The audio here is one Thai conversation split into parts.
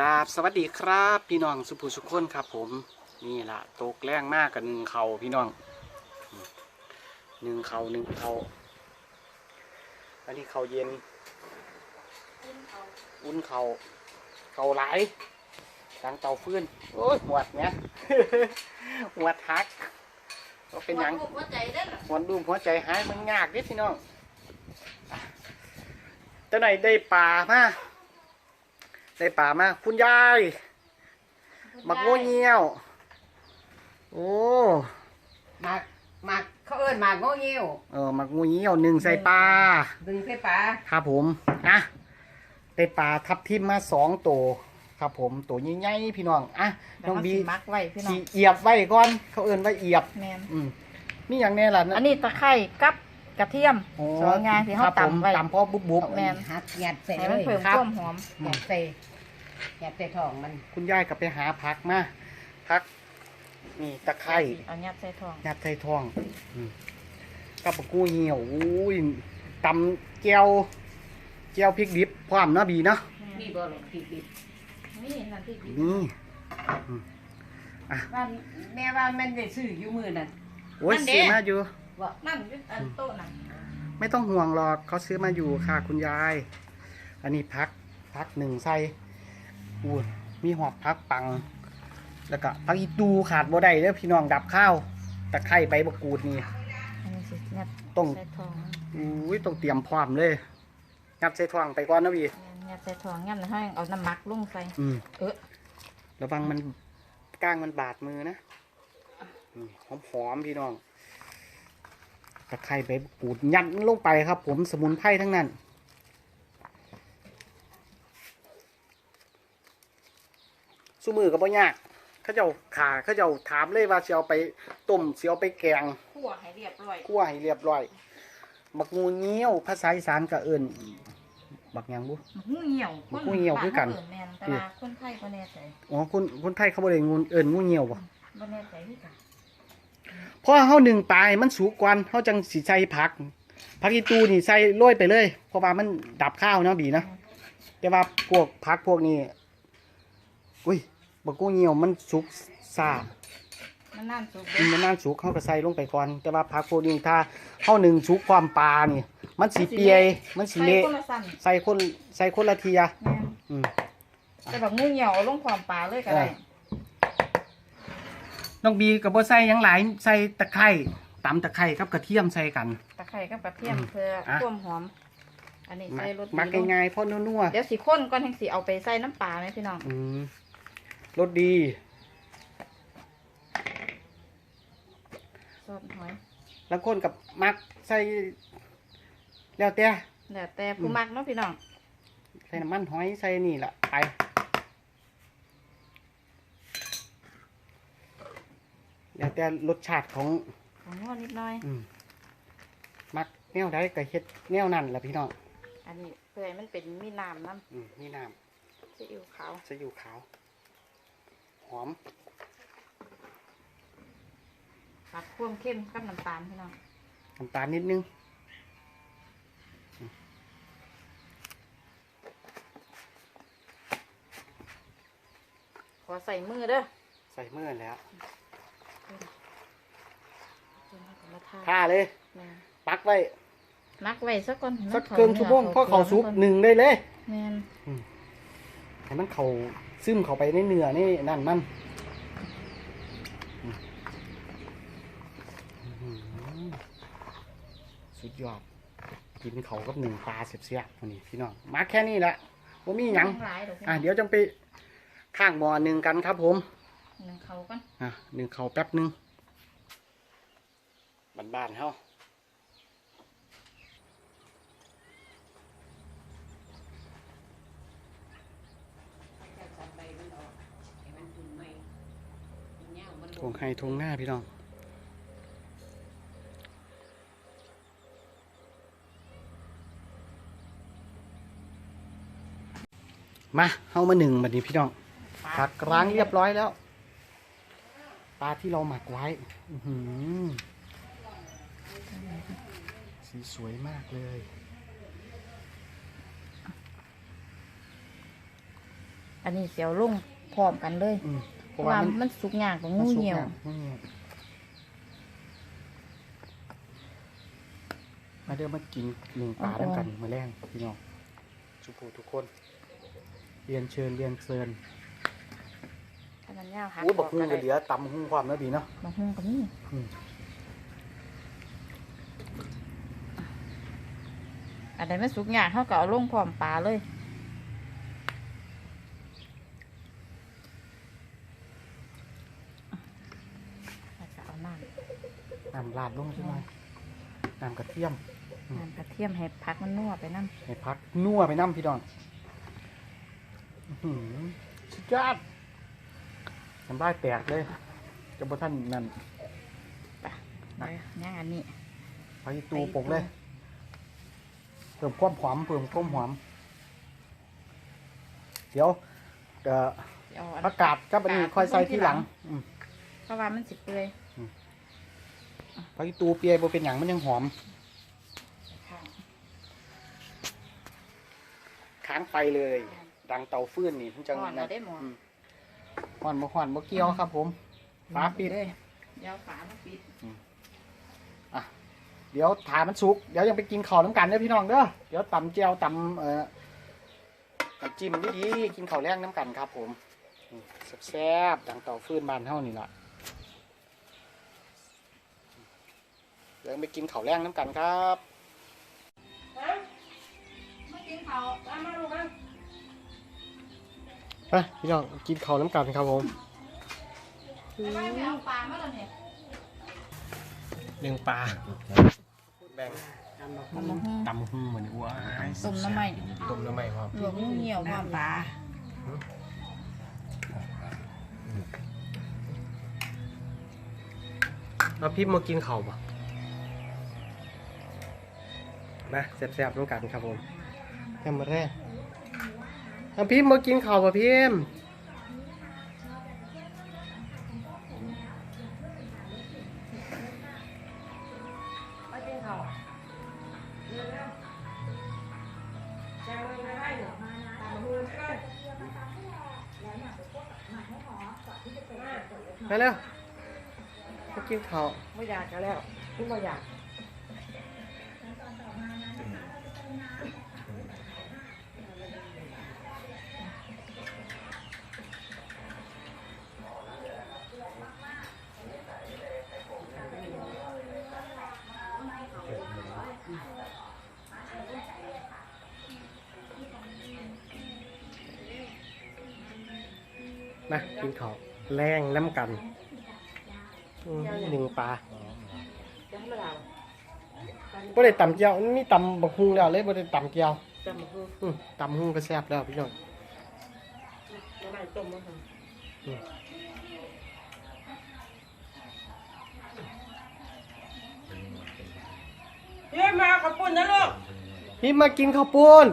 ราบสวัสดีครับ พี่น้องสุภุสุขคนครับ ผมนี่ล่ะตกแรงมากกับหนึ่งเขาพี่น้องหนึ่งเขาหนึ่งเขาอันนี้เขาเย็นอุ่นเขาเขาไหลายตังเตาฟื้นโอ้ยหวดเนี้ยหวดหักก็เป็นหยังหัวใจเด้อหวนดูหัวใจหายมันยากนิดพี่น้องอะเจ้าไหนได้ป่ามา ได้ป่ามาคุณยายบักโง่เงี้ยว โอ้หมากหมากเขาเอิ้นหมากโง่เงี้ยวเออบักโง่เงี้ยวหนึ่งใส่ปลาดึงใส่ปลาครับผมนะได้ปลาทับทิมมาสองตัวครับผมตัวใหญ่ๆพี่น้องอะน้องบีมักไว้พี่น้อสีงเอียบไว้ก่อนเขาเอิ้นว่าเอียบแมนอืมมีอย่างแน่ล่ะอันนี้ตะไคร้กับ กระเทียมโอ้สองอย่างที่คเขารับผมตำไว้ ตำพอบุบบุบแม่น หัดหยัดใส่ให้เลมันยเพิ่มครับความหอมหยัดใส่หยัดใส่ท้องมันคุณยายกลับไปหาพักมาพักนี่ตะไคร้เอายัดใส่ทองยัดไททองอืมกับปะกูเหี่ยวอุ้ยตำแก้วแก้วพริกดิบพร้อมเนาะบีเนาะ นี่บ่หรอกผิดดิบนี่นั่นที่ดีนี่ ว่าแม่ว่ามันได้ซื้ออยู่มือนั่น โอ้ยซื้อมาอยู่ ว่านั่นอยู่อันโต๊ะนั่นไม่ต้องห่วงหรอกเขาซื้อมาอยู่ค่ะ คุณยาย อันนี้พักพักหนึ่งใส่อู้ยมีหอบพักปัง แล้วก็พักอีตูขาดบ่ได้เด้อพี่น้องดับข้าวตะไคร้ใบบกรูดนี่อันนี้สิยัดต้องใส่ทองอุ้ยต้องเตรียมพร้อมเลยงับใส่ท้องไปก่อนนะบีแม่นยัดใส่ทองยัดแล้วให้เอาน้ำหมักลงใส่อืมเออระวังมันก้างมันบาดมือนะหอมหอมๆพี่น้อง ตะไคร้ใบมะกรูดยัดลงไปครับ ผมสมุนไพรทั้งนั้นสู้มือก็บ่ยากเขาเจ้าขาเขาเจ้าถามเลยว่าสิเอาไปต้มสิเอาไปแกงคั่วให้เรียบร้อยคั่วให้เรียบร้อยบักงูเงี้ยวภาษาอีสานก็เอิ้นบักหยังบุหูเหี่ยวหูเหี่ยวคือกันบ้าเาเแม่นแต่ว่าคนไทยบ่แน่ใจอ๋อคนคนไทยเขาบ่ได้งูเอิ้นงูเงี้ยวบ่บ่แน่ใจคือกัน พอเฮาหนึ่งปลายมันสุกก่อนเฮาจังสิใส่ผักผักอีตูนี่ใส่โรยไปเลย เพราะว่ามันดับข้าวเนาะบีเนาะแต่ว่าพวกผักพวกนี้อุ้ยบักกูเหี่ยวมันสุกซ่ามันนั่นสุกมันนานสุกเฮาก็ใส่ลงไปก่อน แต่ว่าผักพวกนี้ถ้าเฮาหนึ่งสุกความปลานี่ มันสิเปียยมันสิใส่เละคนละสั่นใส่คนใส่คนละเทียแม่นอืมแต่แบบงูเหี่ยวเอาลงความปลาเลยก็ได้เออ น้องบีก็บ่ใส่หยังหลายใส่ตะไคร้ตำตะไคร้กับกระเทียมใส่กัน ตะไคร้กับกระเทียมอืมเพื่ออะความหอม อันนี้มัใส่กรสมักดีลงง่ายๆเพราะนัวเดี๋ยวสีข้นก่อนแห่งสีเอาไปใส่น้ำปลาไหมพี่น้อง ๆอืมรสดีซอสหอยแล้วคนกับมักใส่แล้วแต่ แล้วแต่ผู้มักเนาะพี่น้อง ใส่น้ำมันหอยใส่นี่แหละไป แล้วแต่รสชาติของของนวดนิดหน่อย อืมมักแนวใดก็เฮ็ดแนวนั้นแหละพี่น้องอันนี้เพื่อให้มันเป็นมีน้ำน้อืมนี่น้ำซีอิ๊วขาวำจะอยู่ขาว หอม ตัดความเข้มกับน้ำตาลพี่น้องน้ำตาลนิดนึง ขอใส่มือเด้อใส่เมื่อแล้ว มาทาท่าเลยแม่นปักไว้มักไว้สักก่อนให้มันสักข้าเกินชั่วโมงนื้พอเขาซุปก่อนหนึ่งได้เลยแม่นให้มันเขาซึมเข้าไปในเนื้อนี่นั่นมันอืมอื้อหือสุดยอด กินเขากับหนึ่งปลาเสียบๆวันนี้พี่น้องมาแค่นี้แหละว่ามีหยัง หลายดอกพี่น้อะองเดี๋ยวจังไปข้างบ่อหนึ่งกันครับผม หนึ่งเขากันอะหนึ่งเขาแป๊บหนึง บ้านๆเฮาทงให้ทงหน้าพี่น้องมาเฮามาหนึ่งบัดนี้พี่น้องผักล้างเรียบร้อยแล้ว ปลาที่เราหมักไว้ อื้อหือ สีสวยมากเลยออันนี้เสียวลงพร้อมกันเลยอืมเพเพราะราะว่าว่ามันมันสุกยากกว่ามังูสุกเหี่ยวนะอืมมาเดี๋ยวมากินหนึ่งปลาด้วยกันมาแรงพี่น้องทุกผู้ทุกคน เรียนเชิญเรียนเชิญถ้ามันยาวหักอู้บักอฮุ้งก็ก็ได้เหลือตำหุ้งความแล้วดีเนาะบักฮุ้งก็มีอืม นใดมันสุกยากเขาก็เอาลงพร้อมปลาเลยแล้วก็เอาน้ำน้ำลาดลงใช่ไหมน้ำกระเทียมน้ำกระเทียมให้พักมันนัวไปน้ให้พักนัวไปน้ำพี่น้องอื้อหือสุดยอดน้ำลายแตกเลยจะบ่ท่านนั่นำไปเดี๋ยวย่างอันนี้ไปตูปกเลย เพิ่มความหอมเพิ่มความหอมเดี๋ยวเอ่อเอาอันผักกาดกับอันนี้ค่อยใส่ที่หลังอืมเพราะว่ามันสิเปื่อยผักอีตูเปียบ่เป็นหยังมันยังหอมข้างค้างไฟเลย ดังเตาฟืนนี่มันจังก่อนเราได้หมดอืมหอนบ่หอนบ่เกี่ยวครับ ผม ฝาปิดเลยเดี๋ยวฝามาปิด เดี๋ยวถามันสุก เดี๋ยวยังไปกินข้าวน้ำกันเด้อพี่น้องเด้อ เดี๋ยวตำเจียวตำเอ่อน้ำจิ้มดีๆกินข้าวแรงน้ำกันครับ ผมอืมแซ่บๆดังเตาฟืนบ้านเฮานี่ล่ะเดี๋ยวไปกินข้าวแรงน้ำกันครับมากินข้าวตามมาลูกนะไปพี่น้องกินข้าวน้ำกันครับผมไม่ไปเอาปลามาแล้วเนี่ยหนึ่งปลา แบ่งตำบักหุ่งตำหูเหมือนอ้วต้มน้ำใหม่ต้มน้ำใหม่ครับหลวงงูเหี่ยวมาปลาแล้วพี่มากินข้าวป่ะมาแซ่บๆน้ำกันครับผมแค่มาแรกแล้วพี่มากินข้าวป่ะพี่ ไปเร็วมากินข้าวไม่อยากจะแล้วพี่ไม่อยากนะกินข้าว แรงน้ำกันอืมหนึ่งปลาจะให้มาด่าบ่ได้ตำเจียวนี่ตำบักฮุงแล้วเลยบ่ได้ตำเจียวจะมาคืออืมตำฮุงก็แซ่บแล้วพี่น้องจะมาต้มมาทอืมำพี่มาขอบคุณนะลูกพี่มากินข้าวปุ้น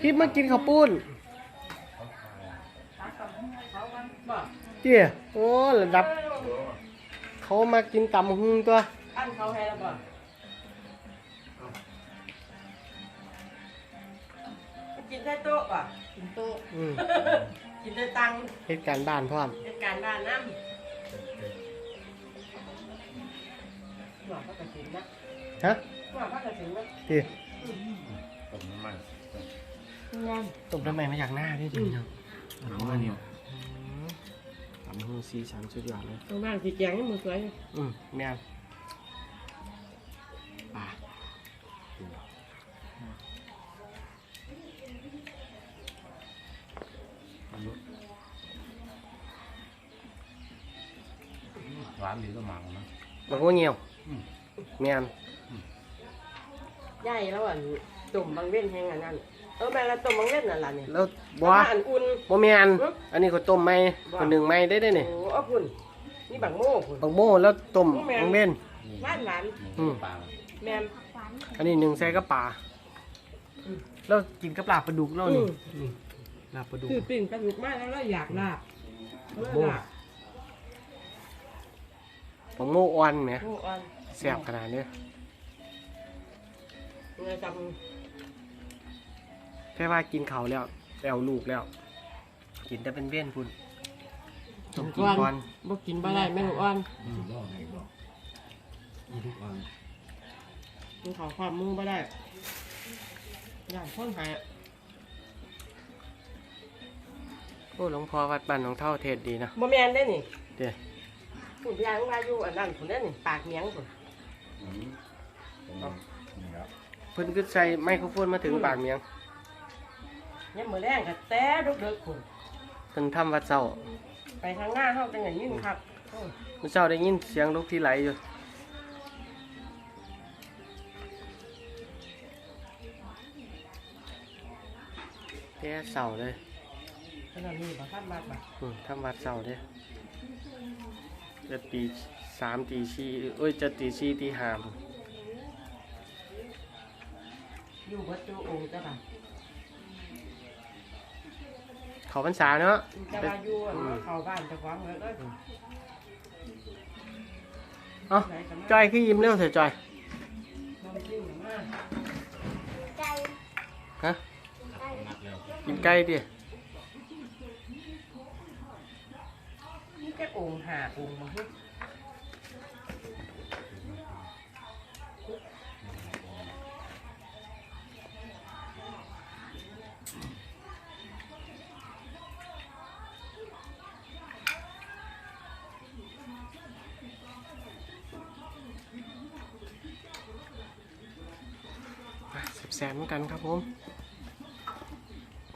พี่มากินข้าวปุ้น บอกเตี้ยโอ้ระดับ เขามากินตำฮุงตัว อันเขาให้แล้วบอกกินได้โต๊ะป่ะกินโต๊ะอืมกินได้ตังค์เหตุการณ์บ้านพร้อมเป็นการบ้านน้ำหวานก็กระถิ่นนะฮะหวานก็กระถิ่นนะเตี้ยงานตบทำไมมาจากหน้าด้วยพี่น้องเอามาเนี่ ยตำฮุงสีสันสุดยอดเลยตรงนั้นสีแกงให้มือสวยอืมแม่นปลาร้านนี้ก็มังนะมันก็เงียวแม่นใหญ่แล้วอะตุ่มบางเว้นแห้งอันนั้นเออแม่ละตุ่มบางเว้นนั่นล่ะนี่แล้ว บ่ว่าอันอุ่นบ่แม่นหึอันนี้ก็ต้มไหมบ่ คนหนึ่งไหมได้ได้นี่โอ้เอาพุ่นนี่บางโม่พุ่น บางโม่แล้วต้มบ่แม่นบางเม่น หวานหวานอืม ปลาแม่นอันนี้หนึ่งใส่กับปลาอืม แล้วกินกับลาบปลาดุกแล้วนี่อืมนี่ลาบปลาดุก คือปิ่งปลาดุกมากแล้วเราอยากลาบเราโม่ ลาบบางโม่อ่อนไหมโม่อ่อนแซ่บขนาดนี้เงยจแค่ว่ากินเขาวแล้ว แล้วลูกแล้ว กินแต่เป็นเว้นพุ่นต้องกินก่ก่ออนนบ่กินบ่ได้แม่ลูกอ่อนกินของความมือบ่ได้ อย่างคนหายโอ้หลวงพ่อวัดบ้านหนองเท่าเทศดีนะบ่แม่นได้นี่เด้ผู้ยางว่าอยู่อันนั้นพุ่นได้นี่ปากเมียงพุ่นเพิ่นก็ใส่ไมโครโฟนมาถึงปากเมียง ยามมื้อแรงก็แต่ดึกๆพุ่นเพิ่นทำวัดเช้าไปทางหน้าเฮาจังไงยินครับโอ้ยเมื่อเช้าได้ยินเสียงลูกที่ไหลอยู่แกเสาเลยขนาดนี้บ่ทันมากบ่อืมทำวัดเสาเลยจะตีสามตีสี่เอ้ยจะตีสี่ตีห้าพุ่นอยู่บ่จูองค์จ้ะบ่ เขาพรรษาเนาะจะมาอยู่อันว่าเข้าบ้านเจ้าของแล้วก็เอ้าจอยคือยิ้มเร็วเถอะจอยน้ำจิ้มมาฮะนักแล้วกินไก่ดินี่แค่องค์หาองค์มา แสนเหมือนกันครับผม